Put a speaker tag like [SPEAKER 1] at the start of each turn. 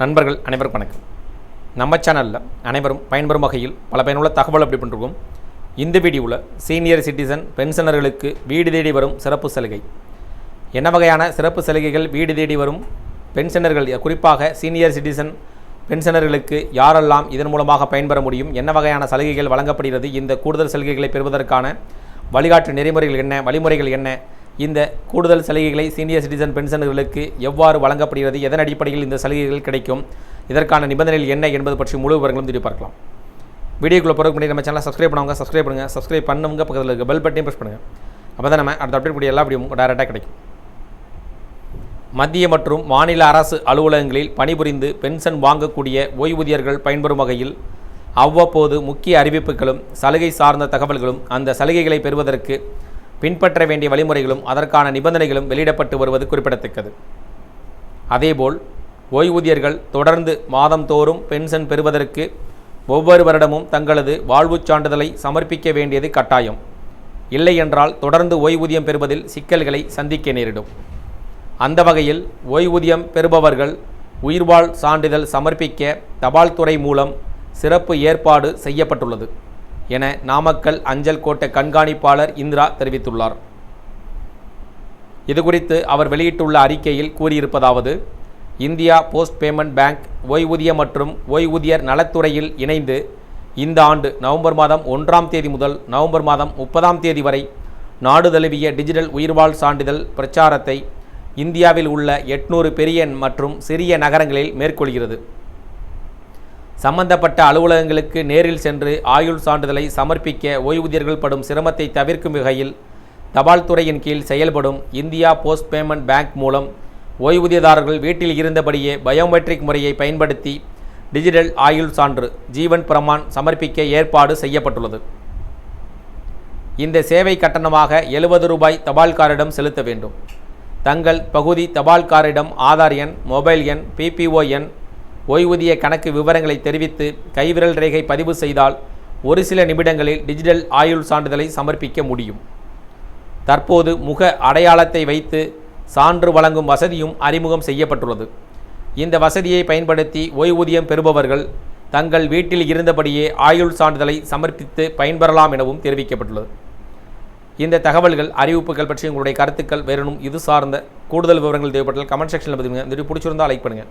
[SPEAKER 1] நண்பர்கள் அனைவரும் வணக்கம். நம்ம சேனலில் அனைவரும் பயன்பெறும் வகையில் பல பயனுள்ள தகவல் அப்படி பண்ணிருக்கோம். இந்த வீடியோவில் சீனியர் சிட்டிசன் பென்ஷனர்களுக்கு வீடு தேடி வரும் சிறப்பு சலுகை. என்ன வகையான சிறப்பு சலுகைகள் வீடு தேடி வரும்? பென்ஷனர்கள் குறிப்பாக சீனியர் சிட்டிசன் பென்ஷனர்களுக்கு யாரெல்லாம் இதன் மூலமாக பயன்பெற முடியும்? என்ன வகையான சலுகைகள் வழங்கப்படுகிறது? இந்த கூடுதல் சலுகைகளை பெறுவதற்கான வழிகாட்டு நெறிமுறைகள் என்ன? வழிமுறைகள் என்ன? இந்த கூடுதல் சலுகைகளை சீனியர் சிட்டிசன் பென்ஷனர்களுக்கு எவ்வாறு வழங்கப்படுகிறது எதன் அடிப்படையில் இந்த சலுகைகள் கிடைக்கும் இதற்கான நிபந்தனைகள் என்ன என்பது பற்றி முழு விவரங்களும் திரும்பி பார்க்கலாம். வீடியோக்குள்ளே பிறகு முன்னாடி நம்ம சேனலை சப்ஸ்கிரைப் பண்ணுவாங்க சப்ஸ்கிரைப் பண்ணுங்கள் சப்ஸ்கிரைப் பண்ணுங்க பக்கத்தில் இருக்க பெல் பட்டனையும் ப்ரெஸ் பண்ணுங்கள் அப்போ தான் நம்ம அடுத்த அப்டேட் கூடிய எல்லா வீடியோ டேரெக்டாக கிடைக்கும். மத்திய மற்றும் மாநில அரசு அலுவலகங்களில் பணிபுரிந்து பென்ஷன் வாங்கக்கூடிய ஓய்வூதியர்கள் பயன்பெறும் வகையில் அவ்வப்போது முக்கிய அறிவிப்புகளும் சலுகை சார்ந்த தகவல்களும் அந்த சலுகைகளை பெறுவதற்கு பின்பற்ற வேண்டிய வழிமுறைகளும் அதற்கான நிபந்தனைகளும் வெளியிடப்பட்டு வருவது குறிப்பிடத்தக்கது. அதேபோல் ஓய்வூதியர்கள் தொடர்ந்து மாதந்தோறும் பென்ஷன் பெறுவதற்கு ஒவ்வொரு வருடமும் தங்களது வாழ்வுச் சான்றிதழை சமர்ப்பிக்க வேண்டியது கட்டாயம். இல்லை என்றால் தொடர்ந்து ஓய்வூதியம் பெறுவதில் சிக்கல்களை சந்திக்க நேரிடும். அந்த வகையில் ஓய்வூதியம் பெறுபவர்கள் உயிர்வாழ் சான்றிதழ் சமர்ப்பிக்க தபால் துறை மூலம் சிறப்பு ஏற்பாடு செய்யப்பட்டுள்ளது. என நாமக்கல் அஞ்சல் கோட்ட கண்காணிப்பாளர் இந்திரா தெரிவித்துள்ளார். இதுகுறித்து அவர் வெளியிட்டுள்ள அறிக்கையில் கூறியிருப்பதாவது இந்தியா போஸ்ட் பேமெண்ட் பேங்க் ஓய்வூதிய மற்றும் ஓய்வூதியர் நலத்துறையில் இணைந்து இந்த ஆண்டு நவம்பர் மாதம் ஒன்றாம் தேதி முதல் நவம்பர் மாதம் முப்பதாம் தேதி வரை நாடு தழுவிய டிஜிட்டல் உயிர்வாழ் சான்றிதழ் பிரச்சாரத்தை இந்தியாவில் உள்ள எட்நூறு பெரிய மற்றும் சிறிய நகரங்களில் மேற்கொள்கிறது. சம்பந்தப்பட்ட அலுவலகங்களுக்கு நேரில் சென்று ஆயுள் சான்றிதழை சமர்ப்பிக்க ஓய்வூதியர்கள் படும் சிரமத்தை தவிர்க்கும் வகையில் தபால் துறையின் கீழ் செயல்படும் இந்தியா போஸ்ட் பேமெண்ட் பேங்க் மூலம் ஓய்வூதியதாரர்கள் வீட்டில் இருந்தபடியே பயோமெட்ரிக் முறையை பயன்படுத்தி டிஜிட்டல் ஆயுள் சான்று ஜீவன் பிரமான் சமர்ப்பிக்க ஏற்பாடு செய்யப்பட்டுள்ளது. இந்த சேவை கட்டணமாக எழுபது ரூபாய் தபால்காரிடம் செலுத்த வேண்டும். தங்கள் பகுதி தபால்காரிடம் ஆதார் எண் மொபைல் எண் பிபிஓ எண் ஓய்வூதிய கணக்கு விவரங்களை தெரிவித்து கைவிரல் ரேகை பதிவு செய்தால் ஒரு சில நிமிடங்களில் டிஜிட்டல் ஆயுள் சான்றிதழை சமர்ப்பிக்க முடியும். தற்போது முக அடையாளத்தை வைத்து சான்று வழங்கும் வசதியும் அறிமுகம் செய்யப்பட்டுள்ளது. இந்த வசதியை பயன்படுத்தி ஓய்வூதியம் பெறுபவர்கள் தங்கள் வீட்டில் இருந்தபடியே ஆயுள் சான்றிதழை சமர்ப்பித்து பயன்பெறலாம் எனவும் தெரிவிக்கப்பட்டுள்ளது. இந்த தகவல்கள் அறிவிப்புகள் பற்றி உங்களுடைய கருத்துக்கள் வேறனும் இது சார்ந்த கூடுதல் விவரங்கள் தேவைப்பட்டால் கமெண்ட் செக்ஷனில் பதிவுங்க இந்த வீடியோ பிடிச்சிருந்தால் லைக் பண்ணுங்கள்